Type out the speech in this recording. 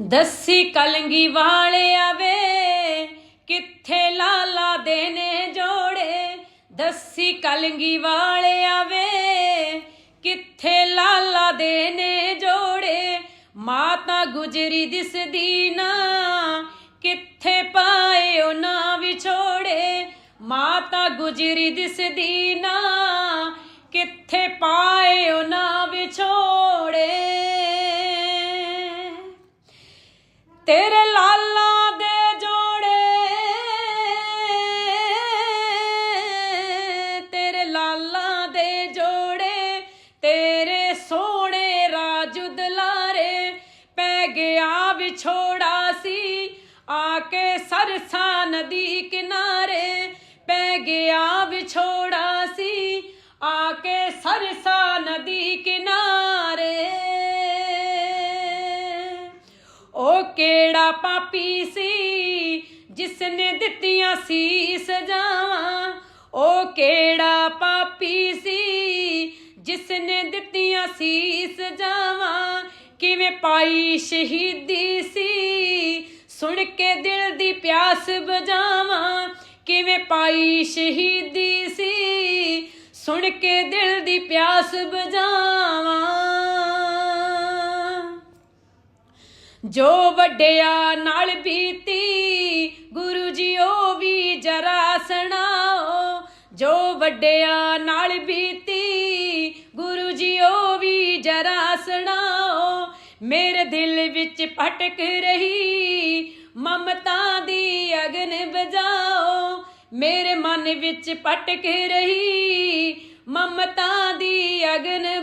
ਦੱਸੀ ਕਲੰਗੀ ਵਾਲਿਆ ਵੇ ਕਿੱਥੇ ਲਾਲਾ ਦੇ ਨੇ ਜੋੜੇ? ਦੱਸੀ ਕਲੰਗੀ ਵਾਲਿਆ ਵੇ ਕਿੱਥੇ ਲਾਲਾ ਦੇ ਨੇ ਜੋੜੇ? ਮਾਤਾ ਗੁਜਰੀ ਦਿਸਦੀ ਨਾ, ਕਿੱਥੇ ਪਾਏ ਉਹ ਨਾ ਵਿਛੋੜੇ? ਮਾਤਾ ਗੁਜਰੀ ਦਿਸਦੀ ਨਾ, ਕਿੱਥੇ ਪਾਏ ਵਿਛੋੜਾ ਸੀ ਆ ਕੇ ਸਰਸਾ ਨਦੀ ਕਿਨਾਰੇ ਪੈ ਗਿਆ ਵਿਛੋੜਾ ਸੀ ਆ ਕੇ ਸਰਸਾ ਨਦੀ ਕਿਨਾਰੇ। ਉਹ ਕਿਹੜਾ ਪਾਪੀ ਸੀ ਜਿਸ ਨੇ ਦਿੱਤੀਆਂ ਸੀ ਸਜ਼ਾਵਾਂ ਉਹ ਕਿਹੜਾ ਪਾਪੀ ਸੀ ਜਿਸ ਨੇ ਦਿੱਤੀਆਂ ਸੀ ਸਜ਼ਾਵਾਂ ਕਿਵੇਂ ਪਾਈ ਸ਼ਹੀਦੀ ਸੀ? ਸੁਣ ਕੇ ਦਿਲ ਦੀ ਪਿਆਸ ਬੁਝਾਵਾਂ। ਕਿਵੇਂ ਪਾਈ ਸ਼ਹੀਦੀ ਸੀ? ਸੁਣ ਕੇ ਦਿਲ ਦੀ ਪਿਆਸ ਬੁਝਾਵਾਂ। ਜੋ ਵੱਡਿਆ ਨਾਲ ਬੀਤੀ, ਗੁਰੂ ਜੀ ਉਹ ਵੀ ਜਰਾ ਸੁਣਾਓ। ਜੋ ਵੱਡਿਆ ਨਾਲ ਬੀਤੀ, ਗੁਰੂ ਜੀ ਉਹ ਮੇਰੇ ਦਿਲ ਵਿੱਚ ਭਟਕ ਰਹੀ। ਮਮਤਾ ਦੀ ਅਗਨ ਬਜਾਓ ਮੇਰੇ ਮਨ ਵਿੱਚ ਭਟਕ ਰਹੀ। ਮਮਤਾ ਦੀ ਅਗਨ